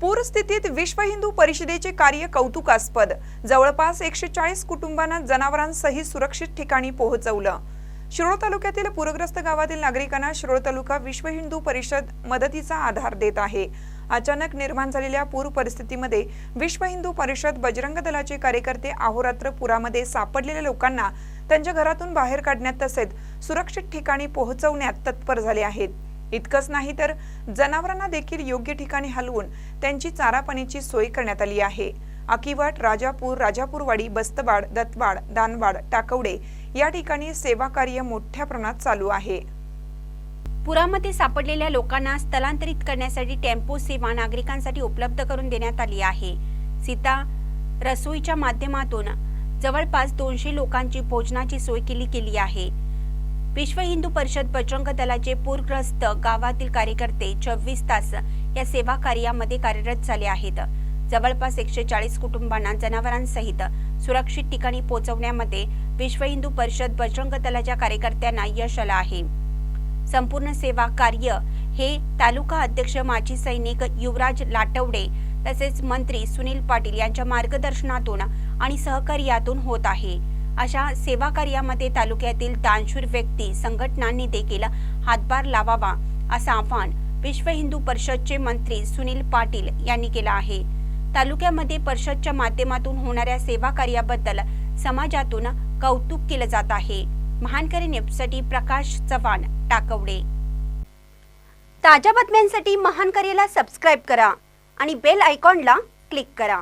पूरस्थितीत विश्व हिंदू परिषदेचे कार्य कौतुकास्पद. जवळपास एकशे चाळीस कुटुंबांना जनावरांसहित सुरक्षित ठिकाणी पोहोचवलं. शिरोळ तालुक्यातील पूरग्रस्त गावातील नागरिकांना शिरोळ तालुका विश्व हिंदू परिषद मदतीचा आधार देत आहे. अचानक निर्माण झालेल्या पूर परिस्थितीमध्ये विश्व हिंदू परिषद बजरंग दलाचे कार्यकर्ते अहोरात्र पुरामध्ये सापडलेल्या लोकांना त्यांच्या घरातून बाहेर काढण्यात तसेच सुरक्षित ठिकाणी पोहोचवण्यात तत्पर झाले आहेत. इतकंच नाही तर जनावरांना देखील योग्य ठिकाणी हलवून त्यांची चारापाण्याची सोय करण्यात आली आहे. अकिवट राजापूर राजापूरवाडी बस्तवाड दत्तवाड दानवाड टाकवडे या ठिकाणी सेवा कार्य मोठ्या प्रमाणात चालू आहे. पुरामध्ये सापडलेल्या लोकांना स्थलांतरित करण्यासाठी टेम्पो सेवा नागरिकांसाठी उपलब्ध करून देण्यात आली आहे. सीता रसोईच्या माध्यमातून जवळपास दोनशे लोकांची भोजनाची सोय केली गेली आहे. विश्व हिंदू परिषद बजरंग दलाचे पूरग्रस्त गावातील कार्यकर्ते चोवीस तास या सेवा कार्यामध्ये कार्यरत झाले आहेत. जवळपास एकशे चाळीस कुटुंबांना जनावरांसहित सुरक्षित ठिकाणी पोहोचवण्यामध्ये विश्व हिंदू परिषद बजरंग दलाच्या कार्यकर्त्यांना यश आलं आहे. संपूर्ण सेवा कार्य हे तालुका अध्यक्ष माजी सैनिक युवराज लाटवडे तसेच मंत्री सुनील पाटील यांच्या मार्गदर्शनातून आणि सहकार्यातून होत आहे. अशा सेवा कार्यामध्ये तालुक्यातील दानशूर व्यक्ती संघटनांनी देखील हातभार लावावा असं आवाहन विश्व हिंदू परिषदचे मंत्री सुनील पाटील यांनी केलं आहे. तालुक्यामध्ये परिषदच्या माध्यमातून होणाऱ्या सेवा कार्याबद्दल समाजातून कौतुक केलं जात आहे. महानकरी न्यूजसाठी प्रकाश चव्हाण टाकवडे. ताज्या बातम्यांसाठी महानकरीला सबस्क्राईब करा आणि बेल आयकॉनला क्लिक करा.